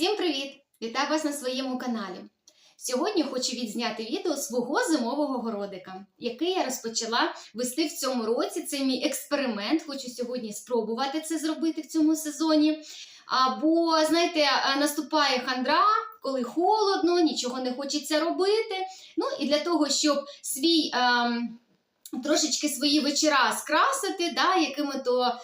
Всім привіт! Вітаю вас на своєму каналі. Сьогодні хочу відзняти відео свого зимового городика, який я розпочала вести в цьому році. Це мій експеримент. Хочу сьогодні спробувати це зробити в цьому сезоні. Або, знаєте, е, наступає хандра, коли холодно, нічого не хочеться робити. Ну і для того, щоб свій. Ем, Трошечки свої вечора скрасити, да, якими-то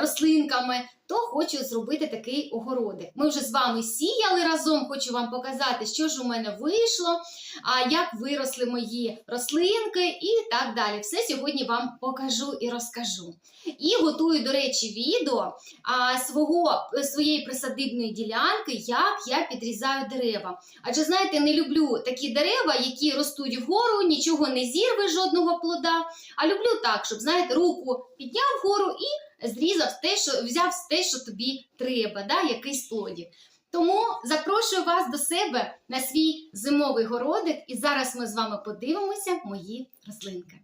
рослинками, то хочу зробити такий огородик. Ми вже з вами сіяли разом, хочу вам показати, що ж у мене вийшло, а як виросли мої рослинки і так далі. Все сьогодні вам покажу і розкажу. І готую, до речі, відео а, свого, своєї присадибної ділянки, як я підрізаю дерева. Адже, знаєте, не люблю такі дерева, які ростуть вгору, нічого не зірве, жодного плода. А люблю так, щоб, знаєте, руку підняв вгору і зрізав те, що взяв те, що тобі треба, да, якийсь плодік. Тому запрошую вас до себе на свій зимовий городик, і зараз ми з вами подивимося мої рослинки.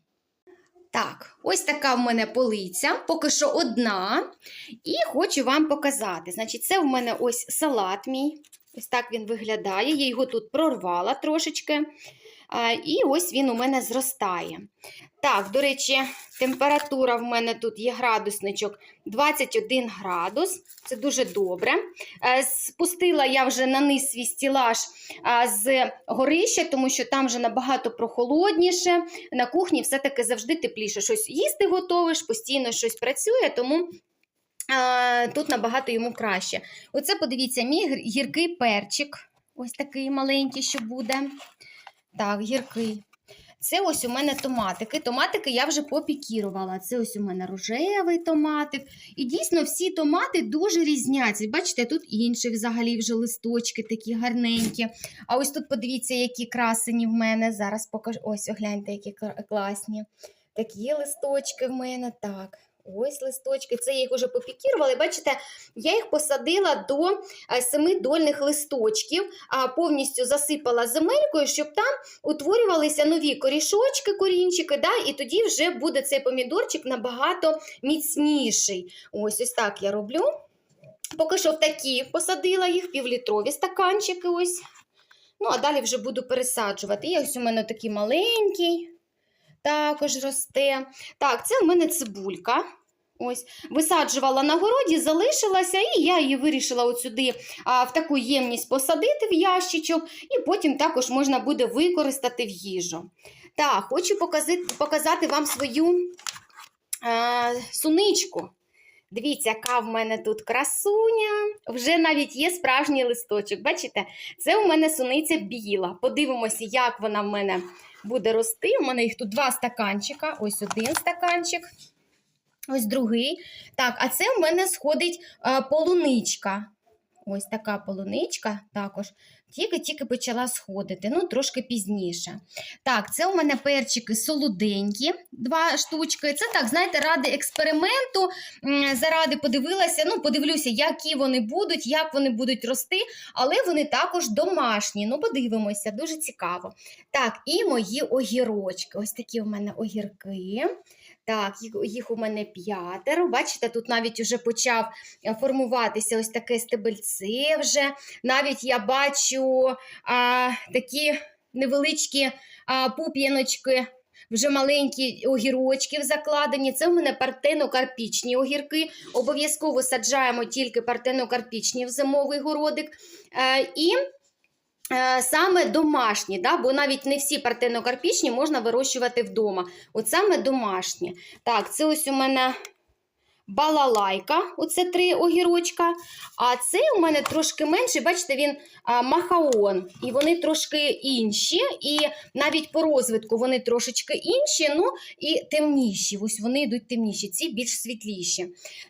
Так, ось така в мене полиця, поки що одна. І хочу вам показати. Значить, це в мене ось салат мій. Ось так він виглядає. Я його тут прорвала трошечки. І ось він у мене зростає. Так, до речі, температура в мене тут є градусничок 21 градус. Це дуже добре. Е, Спустила я вже на низ свій стілаж з горища, тому що там вже набагато прохолодніше. На кухні все-таки завжди тепліше. Щось їсти готовиш, постійно щось працює, тому. Тут набагато йому краще. Оце, подивіться, мій гіркий перчик. Ось такий маленький, що буде. Так, гіркий. Це ось у мене томатики. Томатики я вже попікірувала. Це ось у мене рожевий томатик. І дійсно всі томати дуже різняться. Бачите, тут інші взагалі вже листочки такі гарненькі. А ось тут подивіться, які красені в мене. Зараз покажу. Ось, огляньте, які класні. Такі листочки в мене. Так. Ось листочки, це я їх вже попікірувала. І бачите, я їх посадила до е, семи дольних листочків, а повністю засипала земелькою, щоб там утворювалися нові корішочки, корінчики, да, і тоді вже буде цей помідорчик набагато міцніший. Ось ось так я роблю. Поки що в такі посадила їх, півлітрові стаканчики. ось. Ну, а далі вже буду пересаджувати. І ось у мене такий маленький, також росте. Так, це у мене цибулька. Ось, висаджувала на городі, залишилася, і я її вирішила от сюди а, в таку ємність посадити в ящичок, і потім також можна буде використати в їжу. Так, хочу показати, показати вам свою а, суничку. Дивіться, яка в мене тут красуня. Вже навіть є справжній листочок. Бачите, це у мене суниця біла. Подивимося, як вона в мене буде рости. У мене їх тут два стаканчика. Ось один стаканчик. Ось другий. Так, а це у мене сходить е, полуничка. Ось така полуничка також. Тільки-тільки почала сходити, ну трошки пізніше. Так, це у мене перчики солоденькі, два штучки. Це так, знаєте, ради експерименту. Заради подивилася, ну, подивлюся, які вони будуть, як вони будуть рости, але вони також домашні. Ну, подивимося, дуже цікаво. Так, і мої огірочки. Ось такі у мене огірки. Так, їх, у мене п'ятеро. Бачите, тут навіть вже почав е, формуватися ось таке стебельце вже. Навіть я бачу а, такі невеличкі а, пуп'яночки, вже маленькі огірочки закладені. Це у мене партенокарпічні огірки. Обов'язково саджаємо тільки партенокарпічні в зимовий городик. Е, і Саме домашні, да? бо навіть не всі партенокарпічні можна вирощувати вдома. От саме домашні. Так, це ось у мене балалайка, оце три огірочка. А це у мене трошки менше, бачите, він а, махаон. І вони трошки інші, і навіть по розвитку вони трошечки інші, ну і темніші. Ось вони йдуть темніші, ці більш світліші.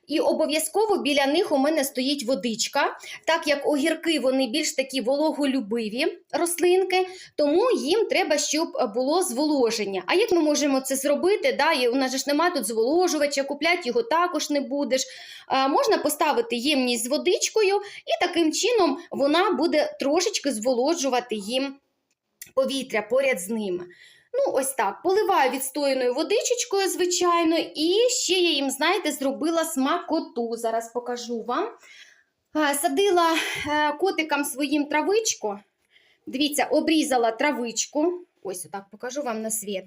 І обов'язково біля них у мене стоїть водичка, так як огірки вони більш такі вологолюбиві рослинки, тому їм треба, щоб було зволоження. А як ми можемо це зробити? Да? і У нас ж немає тут зволожувача, купляти його також не будеш. Можна поставити ємність з водичкою, і таким чином вона буде трошечки зволожувати їм повітря поряд з ними. Ну, ось так. Поливаю відстояною водичечкою, звичайно, і ще я їм, знаєте, зробила смакоту. Зараз покажу вам. Садила е, котикам своїм травичку. Дивіться, обрізала травичку. Ось отак покажу вам на світ.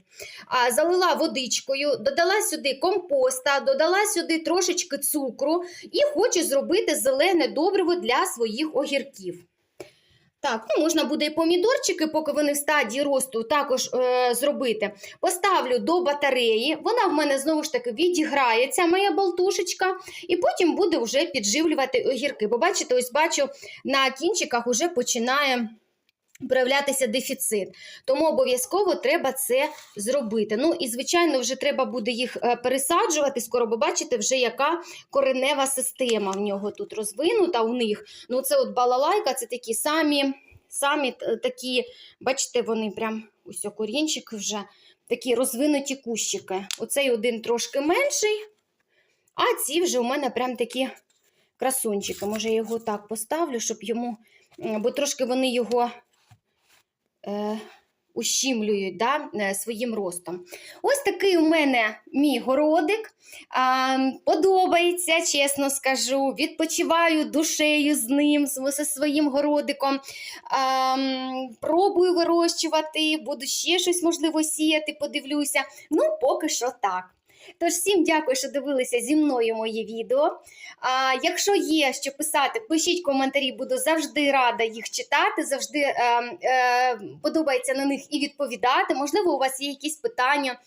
А, залила водичкою, додала сюди компоста, додала сюди трошечки цукру і хочу зробити зелене добриво для своїх огірків. Так, ну можна буде і помідорчики, поки вони в стадії росту, також е, зробити. Поставлю до батареї. Вона в мене знову ж таки відіграється, моя болтушечка, і потім буде вже підживлювати огірки. Бо бачите, ось бачу, на кінчиках вже починає проявлятися дефіцит. Тому обов'язково треба це зробити. Ну і, звичайно, вже треба буде їх е, пересаджувати скоро, бо бачите, вже яка коренева система в нього тут розвинута у них. Ну, це от балалайка, це такі самі, самі такі, бачите, вони прям ось корінчики вже такі розвинуті кущики. Оцей один трошки менший, а ці вже у мене прям такі красунчики. Може, я його так поставлю, щоб йому, бо трошки вони його е, ущімлюють да, е, своїм ростом. Ось такий у мене мій городик. А, подобається, чесно скажу. Відпочиваю душею з ним, зі своїм городиком. А, пробую вирощувати, буду ще щось можливо сіяти, подивлюся. Ну, поки що так. Тож всім дякую, що дивилися зі мною моє відео. А, якщо є що писати, пишіть коментарі, буду завжди рада їх читати, завжди е, е, подобається на них і відповідати. Можливо, у вас є якісь питання.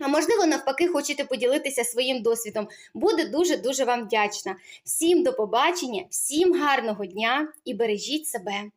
А можливо, навпаки, хочете поділитися своїм досвідом. Буду дуже-дуже вам вдячна. Всім до побачення, всім гарного дня і бережіть себе.